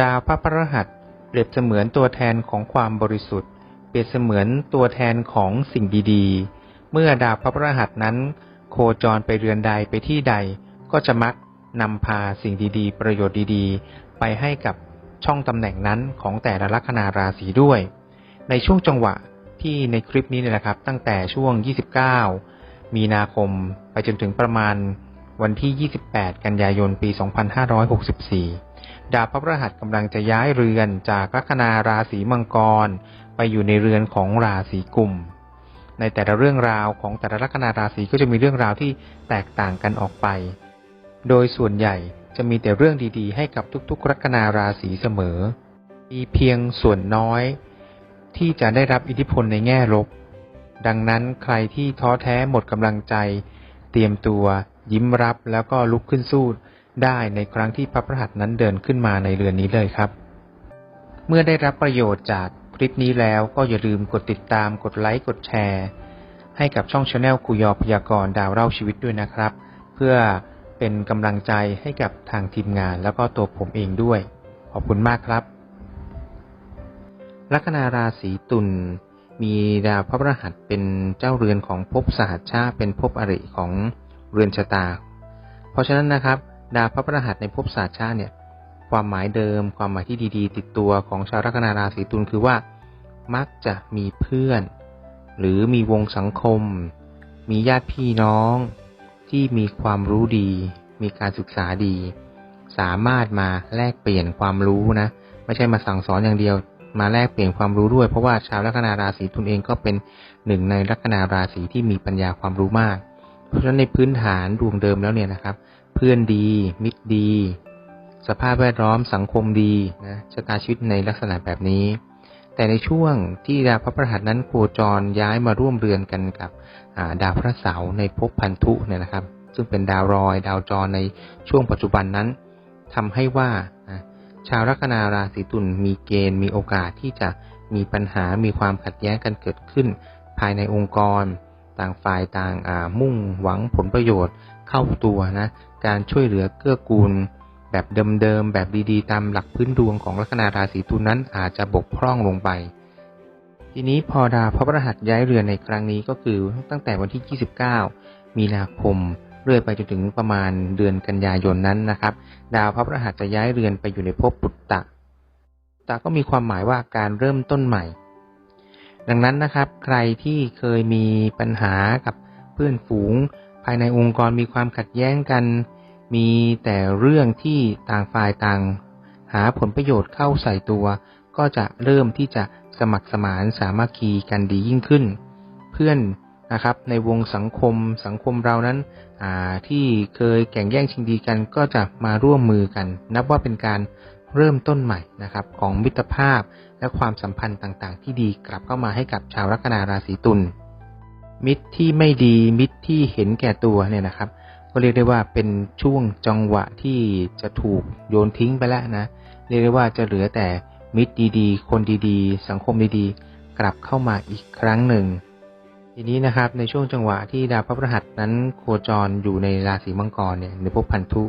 ดาวพระพฤหัสเปรียบเสมือนตัวแทนของความบริสุทธิ์ เปรียบเสมือนตัวแทนของสิ่งดีๆ เมื่อดาวพระพฤหัสนั้น โคจรไปเรือนใดไปที่ใด ก็จะมักนำพาสิ่งดีๆ ประโยชน์ดีๆ ไปให้กับช่องตำแหน่งนั้นของแต่ละลัคนาราศีด้วย ในช่วงจังหวะที่ในคลิปนี้เนี่ยนะครับ ตั้งแต่ช่วง 29 มีนาคมไปจนถึงประมาณวันที่ 28 กันยายน ปี 2564 ดาวพระพฤหัสกำลังจะย้ายเรือนจากลัคนาราศีมังกร ไปอยู่ในเรือนของราศีกุม ในแต่ละเรื่องราวของแต่ละลัคนาราศีก็จะมีเรื่องราวที่แตกต่างกันออกไป โดยส่วนใหญ่จะมีแต่เรื่องดีๆ ให้กับทุกๆ ลัคนาราศีเสมอ มีเพียงส่วนน้อย ที่จะได้รับอิทธิพลในแง่ลบ ดังนั้นใครที่ท้อแท้หมดกำลังใจ เตรียมตัว ยิ้มรับแล้วก็ลุกขึ้นสู้ ได้ในครั้งที่พระพฤหัสนั้นเดินขึ้นมาในเรือนนี้เลยครับ เมื่อได้รับประโยชน์จากคลิปนี้แล้วก็อย่าลืมกดติดตามกดไลค์กดแชร์ ให้กับช่องชาแนลคุยอพยากรณ์ดาวเล่าชีวิตด้วยนะครับ เพื่อเป็นกำลังใจให้กับทางทีมงานแล้วก็ตัวผมเองด้วย ขอบคุณมากครับ ลัคนาราศีตุลมีดาวพระพฤหัสเป็นเจ้าเรือนของภพสหัชชาเป็นภพอริของเรือนชะตา เพราะฉะนั้นนะครับ ดาวพระพฤหัสในภพสหัชชาติเนี่ย ความหมายเดิม ความหมายที่ดีๆ ติดตัวของชาวลัคนาราศีตุลคือว่า มักจะมีเพื่อน หรือมีวงสังคม มีญาติพี่น้อง ที่มีความรู้ดี มีการศึกษาดี สามารถมาแลกเปลี่ยนความรู้นะ ไม่ใช่มาสั่งสอนอย่างเดียว มาแลกเปลี่ยนความรู้ด้วย เพราะว่าชาวลัคนาราศีตุลเองก็เป็นหนึ่งในลัคนาราศีที่มีปัญญาความรู้มาก เพราะฉะนั้นในพื้นฐานดวงเดิมแล้วเนี่ยนะครับ เพื่อนดี มิตรดี สภาพแวดล้อมสังคมดีนะชะตาชีวิตในลักษณะแบบนี้ แต่ในช่วงที่ดาวพระพฤหัสนั้นโคจรย้ายมาร่วมเรือนกันกับดาวพระเสาร์ในภพพันธุเนี่ยนะครับ ซึ่งเป็นดาวรอย ดาวจรในช่วงปัจจุบันนั้นทำให้ว่าชาวลัคนาราศีตุลมีเกณฑ์มีโอกาสที่จะมีปัญหามีความขัดแย้งกันเกิดขึ้น ภายในองค์กร ต่างฝ่ายต่างมุ่งหวังผลประโยชน์ เข้าตัวนะ การช่วยเหลือเกื้อกูล แบบเดิมๆแบบดีๆ ตามหลักพื้นดวงของลัคนาราศีตุลนั้นอาจจะบกพร่องลงไป ทีนี้พอดาวพระพฤหัสย้ายเรือนในครั้งนี้ก็คือตั้งแต่วันที่ 29 มีนาคมเรื่อยไปจนถึงประมาณเดือนกันยายนนั้นนะครับ ดาวพระพฤหัสจะย้ายเรือนไปอยู่ในภพปุตตะปุตตะก็มีความหมายว่าการเริ่มต้นใหม่ ดังนั้นนะครับ ใครที่เคยมีปัญหากับเพื่อนฝูง ภายในองค์กรมีความขัดแย้งกัน มีแต่เรื่องที่ต่างฝ่ายต่าง หาผลประโยชน์เข้าใส่ตัว ก็จะเริ่มที่จะสมัครสมานสามัคคีกันดียิ่งขึ้น เพื่อนนะครับในวงสังคมสังคมเรานั้นที่เคยแข่งแย่งชิงดีกันก็จะมาร่วมมือกัน นับว่าเป็นการเริ่มต้นใหม่นะครับ ของมิตรภาพและความสัมพันธ์ต่างๆ ที่ดีกลับเข้ามาให้กับชาวลัคนาราศีตุล มิตรที่ไม่ดีมิตรที่เห็นแก่ตัวเนี่ยนะครับ ก็เรียกได้ว่าเป็นช่วงจังหวะที่จะถูกโยนทิ้งไปแล้วนะ เรียกได้ว่าจะเหลือแต่มิตรดีๆ คนดีๆ สังคมดีๆ กลับเข้ามาอีกครั้งหนึ่ง ทีนี้นะครับในช่วงจังหวะที่ดาวพระพฤหัสนั้นโคจรอยู่ในราศีมังกรเนี่ยในภพพันธุ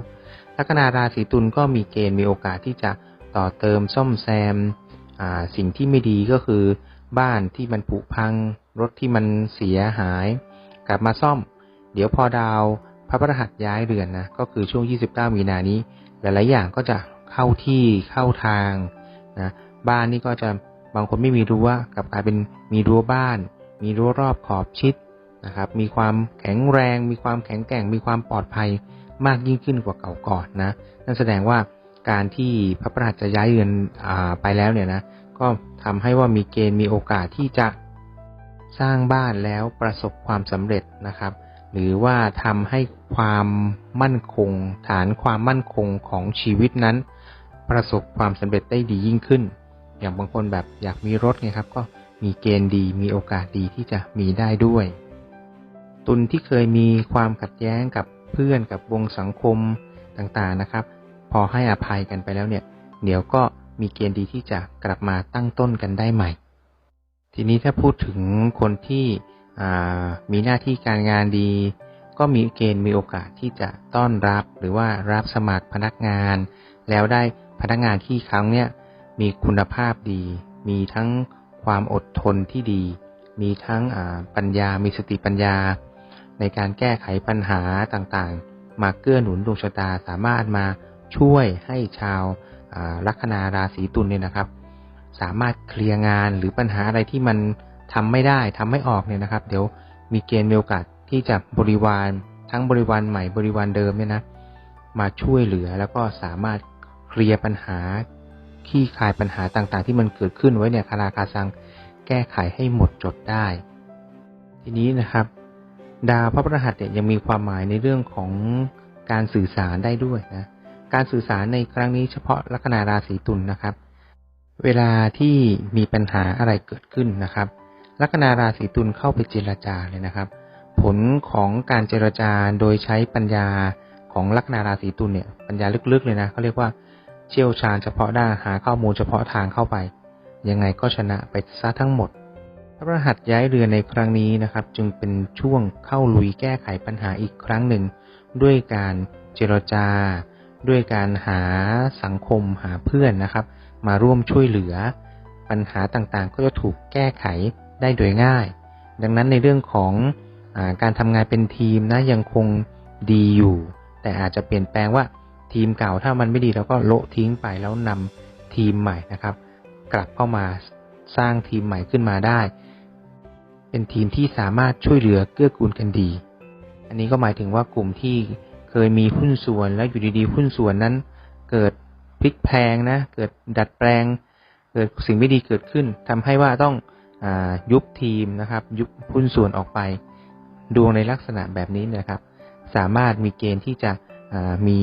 ลัคนาราศีตุลก็มีเกณฑ์มีโอกาสที่จะต่อเติมซ่อมแซมสิ่งที่ไม่ดีก็คือ บ้านที่มันผุพัง รถที่มันเสียหาย กลับมาซ่อม เดี๋ยวพอดาวพระพฤหัสย้ายเรือนนะก็คือช่วง 29 มีนานี้ หลาย ๆ อย่างก็จะเข้าที่เข้าทางนะบ้านนี่ก็จะบางคนไม่มีรั้วกับกลายเป็นมีรั้วบ้าน มีรั้วรอบขอบชิดนะครับมีความแข็งแรง มีความแข็งแกร่ง มีความปลอดภัยมากยิ่งขึ้นกว่าเก่าก่อนนะนั่นแสดงว่าการที่พระประหัสจะย้ายเรือนอไปแล้วเนี่ยนะ ก็ทำให้ว่ามีเกณฑ์มีโอกาสที่จะสร้างบ้านแล้วประสบความสำเร็จนะครับ หรือว่าทำให้ความมั่นคง ฐานความมั่นคงของชีวิตนั้น ประสบความสำเร็จได้ดียิ่งขึ้น อย่างบางคนแบบอยากมีรถไงครับ ก็มีเกณฑ์ดี มีโอกาสดีที่จะมีได้ด้วย ตุนที่เคยมีความขัดแย้งกับเพื่อนกับวงสังคมต่างๆนะครับ พอให้อภัยกันไปแล้วเนี่ย เดี๋ยวก็ มีเกณฑ์ดีที่จะกลับมาตั้งต้นกันได้ใหม่ ทีนี้ถ้าพูดถึงคนที่มีหน้าที่การงานดี ก็มีเกณฑ์มีโอกาสที่จะต้อนรับ หรือว่ารับสมัครพนักงาน แล้วได้พนักงานที่ครั้งเนี้ยมีคุณภาพดี มีทั้งความอดทนที่ดี มีทั้งปัญญา มีสติปัญญา ในการแก้ไขปัญหาต่างๆ มาเกื้อหนุนดวงชะตาสามารถมาช่วยให้ชาว ลัคนาราศีตุลเนี่ยนะครับ สามารถเคลียร์งานหรือปัญหาอะไรที่มันทำไม่ได้ทำไม่ออกเนี่ยนะครับ เดี๋ยวมีเกณฑ์มีโอกาสที่จะบริวารทั้งบริวารใหม่บริวารเดิมเนี่ยนะมาช่วยเหลือแล้วก็สามารถเคลียร์ปัญหาขี้คายปัญหาต่างๆ ที่มันเกิดขึ้นไว้เนี่ยคาราคาซังแก้ไขให้หมดจดได้ ทีนี้นะครับ ดาวพระพฤหัสเนี่ยยังมีความหมายในเรื่องของการสื่อสารได้ด้วยนะ การสื่อสารในครั้งนี้เฉพาะลัคนาราศีตุลนนะครับ เวลาที่มีปัญหาอะไรเกิดขึ้นนะครับ ลัคนาราศีตุลเข้าไปเจรจาเลยนะครับ ผลของการเจรจาโดยใช้ปัญญาของลัคนาราศีตุลเนี่ยปัญญาลึกๆเลยนะเขาเรียกว่าเชี่ยวชาญเฉพาะด้านหาข้อมูลเฉพาะทางเข้าไป ยังไงก็ชนะไปซะทั้งหมดพระรหัสย้ายเรือในครั้งนี้นะครับ จึงเป็นช่วงเข้าลุยแก้ไขปัญหาอีกครั้งหนึ่ง ด้วยการเจรจา ด้วยการหาสังคมหาเพื่อนนะครับ มาร่วมช่วยเหลือ ปัญหาต่างๆ ก็จะถูกแก้ไขได้โดยง่าย ดังนั้นในเรื่องของอการทำงานเป็นทีมนะยังคงดีอยู่ แต่อาจจะเปลี่ยนแปลงว่าทีมเก่าถ้ามันไม่ดีเราก็โละทิ้งไปแล้วนำทีมใหม่นะครับ กลับเข้ามาสร้างทีมใหม่ขึ้นมาได้ เป็นทีมที่สามารถช่วยเหลือเกื้อกูลกันดี อันนี้ก็หมายถึงว่ากลุ่มที่ เคยมีหุ้นส่วนแล้วอยู่ดีๆหุ้นส่วนนั้น เกิดพลิกแพงนะ เกิดดัดแปลง เกิดสิ่งไม่ดีเกิดขึ้นทำให้ว่าต้องอยุบทีมนะครับ ยุบหุ้นส่วนออกไป ดวงในลักษณะแบบนี้นะครับ สามารถมีเกณฑ์ที่จะมี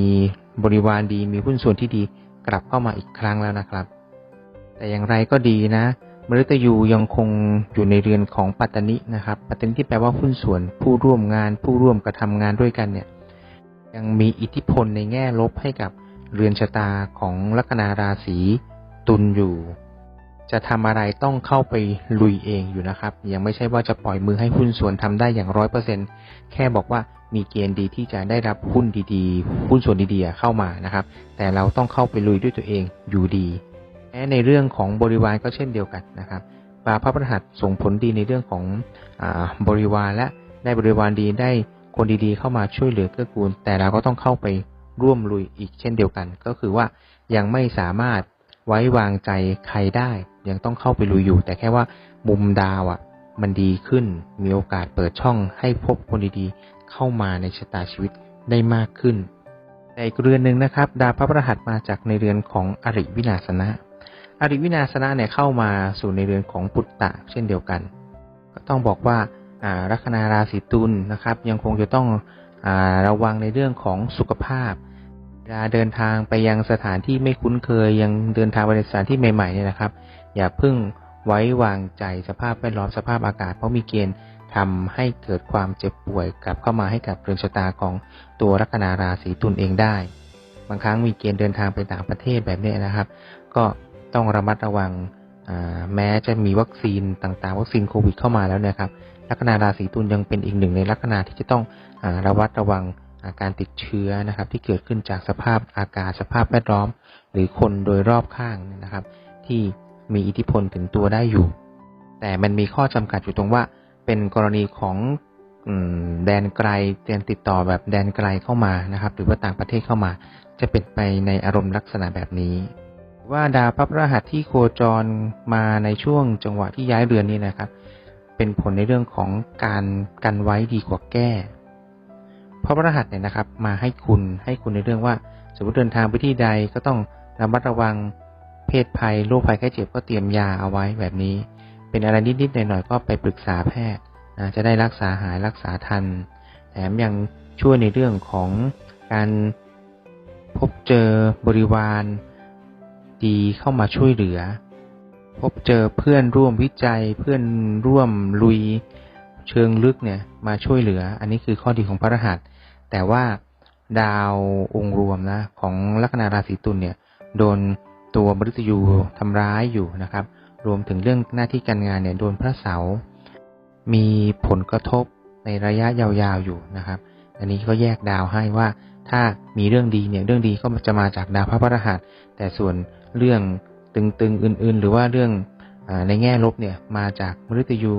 บริวารดี มีหุ้นส่วนที่ดีกลับเข้ามาอีกครั้งแล้วนะครับ แต่อย่างไรก็ดีนะมฤตยูยังคงอยู่ในเรือนของปัตตนินะครับ ปัตตนิที่แปลว่าหุ้นส่วนผู้ร่วมงานผู้ร่วมกระทำงานด้วยกันเนี่ย ยังมีอิทธิพลในแง่ลบให้กับเรือนชะตาของลัคนาราศีตุลอยู่ จะทำอะไรต้องเข้าไปลุยเองอยู่นะครับ ยังไม่ใช่ว่าจะปล่อยมือให้หุ้นส่วนทำได้อย่างร้อยเปอร์เซ็นแค่บอกว่ามีเกณฑ์ดีที่จะได้รับหุ้นดีๆ หุ้นส่วนดีๆเข้ามานะครับ แต่เราต้องเข้าไปลุยด้วยตัวเองอยู่ดีแม้ในเรื่องของบริวารก็เช่นเดียวกันนะครับปาพระประหัสส่งผลดีในเรื่องของอบริวารและได้บริวารดีได้ คนดีๆเข้ามาช่วยเหลือเกื้อกูล แต่เราก็ต้องเข้าไปร่วมลุยอีกเช่นเดียวกัน ก็คือว่ายังไม่สามารถไว้วางใจใครได้ ยังต้องเข้าไปลุยอยู่ แต่แค่ว่ามุมดาวอะ่ะ มันดีขึ้นมีโอกาสเปิดช่องให้พบคนดีๆ เข้ามาในชะตาชีวิตได้มากขึ้นแต่อีกเรือนหนึ่งนะครับ ดาวพระพฤหัสมาจากในเรือนของอริวินาสนะ อริวินาสนะเนี่ยเข้ามาสู่ในเรือนของปุตตะเช่นเดียวกัน ก็ต้องบอกว่า ลัคนาราศีตุลนะครับ ยังคงจะต้องอระวังในเรื่องของสุขภาพเวลาเดินทางไปยังสถานที่ไม่คุ้นเคยยังเดินทางไปในสถานที่ใหม่ๆเนี่ยนะครับ อย่าพึ่งไว้วางใจสภาพแวดล้อมสภาพอากาศ เพราะมีเกณฑ์ทำให้เกิดความเจ็บป่วยกลับเข้ามาให้กับเรือนชะตาของตัวลัคนาราศีตุลเองได้ บางครั้งมีเกณฑ์เดินทางไปต่างประเทศแบบนี้นะครับ ก็ต้องระมัดระวังแม้จะมีวัคซีนต่างๆ วัคซีนโควิดเข้ามาแล้วนะครับ ลัคนาราศีตุลยังเป็นอีกหนึ่งในลัคนาที่จะต้องอระวัดระวังการติดเชื้อนะครับ ที่เกิดขึ้นจากสภาพอากาศสภาพแวดล้อม หรือคนโดยรอบข้างนะครับ ที่มีอิทธิพลถึงตัวได้อยู่ แต่มันมีข้อจำกัดอยู่ตรงว่า เป็นกรณีของแดนไกลเตรียมติดต่อแบบแดนไกลเข้ามานะครับ หรือว่าต่างประเทศเข้ามา จะเป็นไปในอารมณ์ลักษณะแบบนี้ว่าดาวพระพฤหัสที่โคจรมาในช่วงจังหวะที่ย้ายเรือนนี้นะครับ เป็นผลในเรื่องของการกันไว้ดีกว่าแก้ เพราะพฤหัสเนี่ยนะครับ มาให้คุณให้คุณในเรื่องว่า สมมติเดินทางไปที่ใดก็ต้องระมัดระวังเพศภัยโรคภัยแค่เจ็บก็เตรียมยาเอาไว้แบบนี้ เป็นอะไรนิดๆหน่อยๆก็ไปปรึกษาแพทย์นะจะได้รักษาหายรักษาทัน แถมยังช่วยในเรื่องของการพบเจอบริวารดีเข้ามาช่วยเหลือ พบเจอเพื่อนร่วมวิจัย เพื่อนร่วมลุยเชิงลึกเนี่ยมาช่วยเหลือ อันนี้คือข้อดีของพระรหัส แต่ว่าดาวองค์รวมนะของลัคนาราศีตุลเนี่ยโดนตัวมฤตยูทำร้ายอยู่นะครับ รวมถึงเรื่องหน้าที่การงานเนี่ยโดนพระเสา มีผลกระทบในระยะยาวๆอยู่นะครับ อันนี้ก็แยกดาวให้ว่าถ้ามีเรื่องดีเนี่ยเรื่องดีก็จะมาจากดาวพระพฤหัส แต่ส่วนเรื่อง ตึงๆอื่น ๆ หรือว่าเรื่องอในแง่ลบเนี่ยมาจากมฤตยู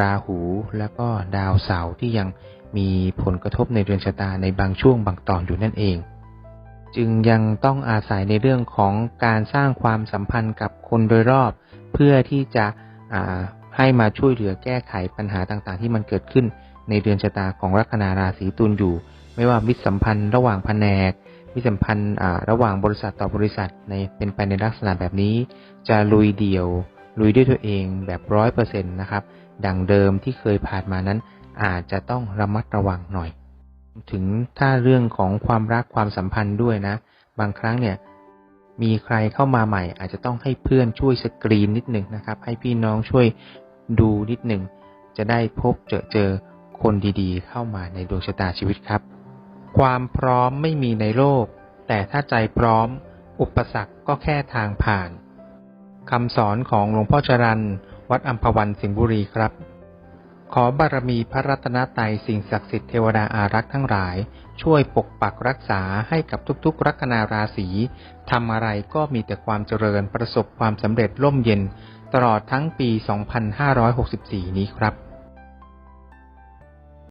ราหู แล้วก็ดาวเสาร์ที่ยังมีผลกระทบในเรือนชะตาในบางช่วงบางตอนอยู่นั่นเอง จึงยังต้องอาศัยในเรื่องของการสร้างความสัมพันธ์กับคนโดยรอบ เพื่อที่จะให้มาช่วยเหลือแก้ไขปัญหาต่างๆ ที่มันเกิดขึ้นในเดือนชะตาของลัคนาราศีตุลอยู่ ไม่ว่ามิตรสัมพันธ์ระหว่างแผนก มิสัมพันธ์ระหว่างบริษัทต่อบริษัทในเป็นไปในลักษณะแบบนี้ จะลุยเดี่ยว ลุยด้วยตัวเองแบบร้อยเปอร์เซ็นต์นะครับ ดังเดิมที่เคยผ่านมานั้น อาจจะต้องระมัดระวังหน่อย ถึงถ้าเรื่องของความรักความสัมพันธ์ด้วยนะ บางครั้งเนี่ยมีใครเข้ามาใหม่ อาจจะต้องให้เพื่อนช่วยสกรีนนิดหนึ่งนะครับ ให้พี่น้องช่วยดูนิดหนึ่งจะได้พบเจอเจอคนดีๆ เข้ามาในดวงชะตาชีวิตครับ ความพร้อมไม่มีในโลก แต่ถ้าใจพร้อม อุปสรรคก็แค่ทางผ่านคำสอนของหลวงพ่อจรันวัดอัมพวันสิงห์บุรีครับ ขอบารมีพระรัตนตรัยสิ่งศักดิ์สิทธิ์เทวดาอารักษ์ทั้งหลาย ช่วยปกปักรักษาให้กับทุกๆ ลัคนาราศีทำอะไรก็มีแต่ความเจริญประสบความสำเร็จร่มเย็น ตลอดทั้งปี 2564 นี้ครับ